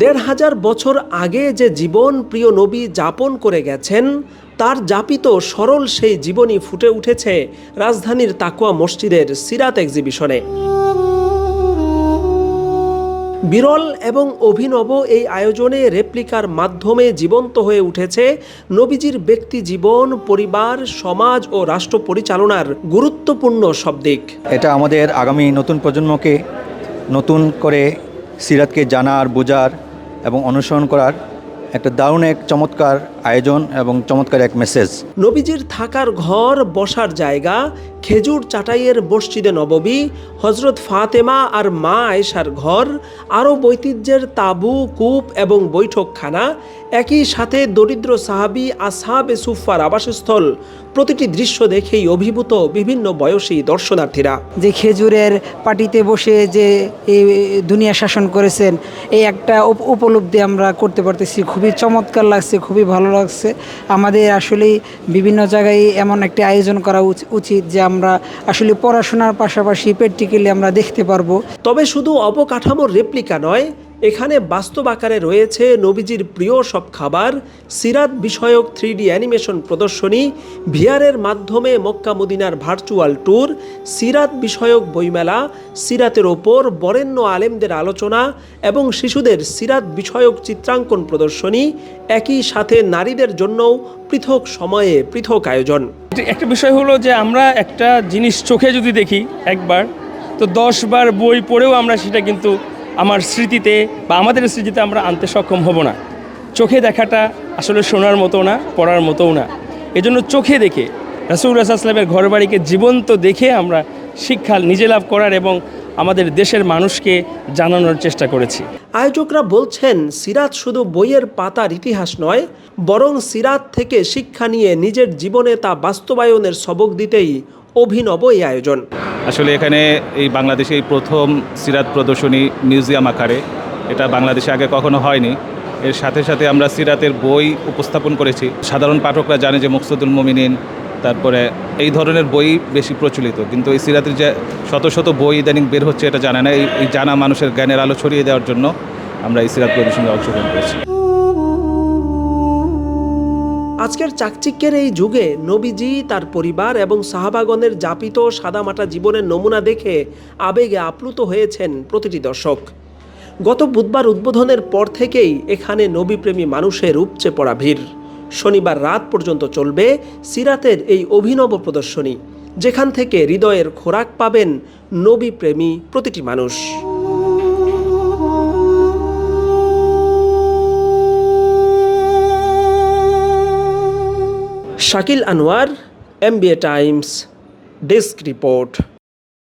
দেড় হাজার বছর আগে যে জীবন প্রিয় নবী যাপন করে গেছেন, তার যাপিত সরল সেই জীবনী ফুটে উঠেছে রাজধানীর তাকুয়া মসজিদের সিরাত এক্সিবিশনে। বিরল এবং অভিনব এই আয়োজনে রেপ্লিকার মাধ্যমে জীবন্ত হয়ে উঠেছে নবীজির ব্যক্তি জীবন, পরিবার, সমাজ ও রাষ্ট্র পরিচালনার গুরুত্বপূর্ণ সব দিক। এটা আমাদের আগামী নতুন প্রজন্মকে নতুন করে সিরাতকে জানার, বোঝার এবং অনুসরণ করার একটা দারুণ এক চমৎকার আয়োজন এবং চমৎকার এক মেসেজ নবীজির থাকার ঘর, বসার জায়গা খেজুর চাটাইয়ের মসজিদে নববী হজরত ফাতেমা আর মা আয়েশার ঘর, আরও বৈতিহ্যের তাঁবু, কূপ এবং বৈঠকখানা, একই সাথে দরিদ্র সাহাবি আসহাবে সুফার আবাসস্থল। প্রতিটি দৃশ্য দেখেই অভিভূত বিভিন্ন বয়সী দর্শনার্থীরা। যে খেজুরের পাটিতে বসে যে দুনিয়া শাসন করেছেন, এই একটা উপ- উপলব্ধি আমরা করতে পারতেছি। খুবই চমৎকার লাগছে, খুবই ভালো লাগছে। আমাদের আসলেই বিভিন্ন জায়গায় এমন একটি আয়োজন করা উচ- উচিত যে আমরা আসলে পড়াশোনার পাশাপাশি প্র্যাকটিক্যালি আমরা দেখতে পারব। তবে শুধু অবকাঠামোর রেপ্লিকা নয়, এখানে বাস্তব আকারে রয়েছে নবীজির প্রিয় সব খাবার, সিরাত বিষয়ক থ্রি ডি অ্যানিমেশন প্রদর্শনী ভিআরের মাধ্যমে মক্কা মদিনার ভার্চুয়াল ট্যুর সিরাত বিষয়ক বইমেলা, সিরাতের ওপর বরেণ্য আলেমদের আলোচনা এবং শিশুদের সিরাত বিষয়ক চিত্রাঙ্কন প্রদর্শনী, একই সাথে নারীদের জন্যও পৃথক সময়ে পৃথক আয়োজন। একটা বিষয় হলো যে আমরা একটা জিনিস চোখে যদি দেখি একবার, তো দশ বার বই পড়েও আমরা সেটা কিন্তু আমার স্মৃতিতে বা আমাদের স্মৃতিতে আমরা আনতে সক্ষম হব না। চোখে দেখাটা আসলে শোনার মতো না, পড়ার মতোও না। এজন্য চোখে দেখে, রাসুল ঘর বাড়িকে জীবন্ত দেখে আমরা শিক্ষা নিজে লাভ করার এবং আমাদের দেশের মানুষকে জানানোর চেষ্টা করেছি। আয়োজকরা বলছেন সিরাত শুধু বইয়ের পাতার ইতিহাস নয় বরং সিরাত থেকে শিক্ষা নিয়ে নিজের জীবনে তা বাস্তবায়নের সবক দিতেই অভিনব এই আয়োজন। আসলে এখানে এই বাংলাদেশে এই প্রথম সিরাত প্রদর্শনী মিউজিয়াম আকারে। এটা বাংলাদেশে আগে কখনো হয়নি। এর সাথে সাথে আমরা সিরাতের বই উপস্থাপন করেছি। সাধারণ পাঠকরা জানে যে মুকসুদুল মমিনিন তারপরে এই ধরনের বই বেশি প্রচলিত। কিন্তু এই সিরাতের যে শত শত বই ইদানিং বের হচ্ছে এটা জানে না। এই জানা মানুষের জ্ঞানের আলো ছড়িয়ে দেওয়ার জন্য আমরা এই সিরাত প্রদর্শনী অংশগ্রহণ করেছি। আজকের চাকচিক্যের এই যুগে নবীজি তার পরিবার এবং সাহাবাগণের যাপিত সাদামাটা জীবনের নমুনা দেখে আবেগে আপ্লুত হয়েছেন প্রতিটি দর্শক। গত বুধবার উদ্বোধনের পর থেকেই এখানে নবীপ্রেমী মানুষের উপচে পড়া ভিড়। শনিবার রাত পর্যন্ত চলবে সিরাতের এই অভিনব প্রদর্শনী, যেখান থেকে হৃদয়ের খোরাক পাবেন নবীপ্রেমী প্রতিটি মানুষ। Shakil Anwar, MBA Times, desk report.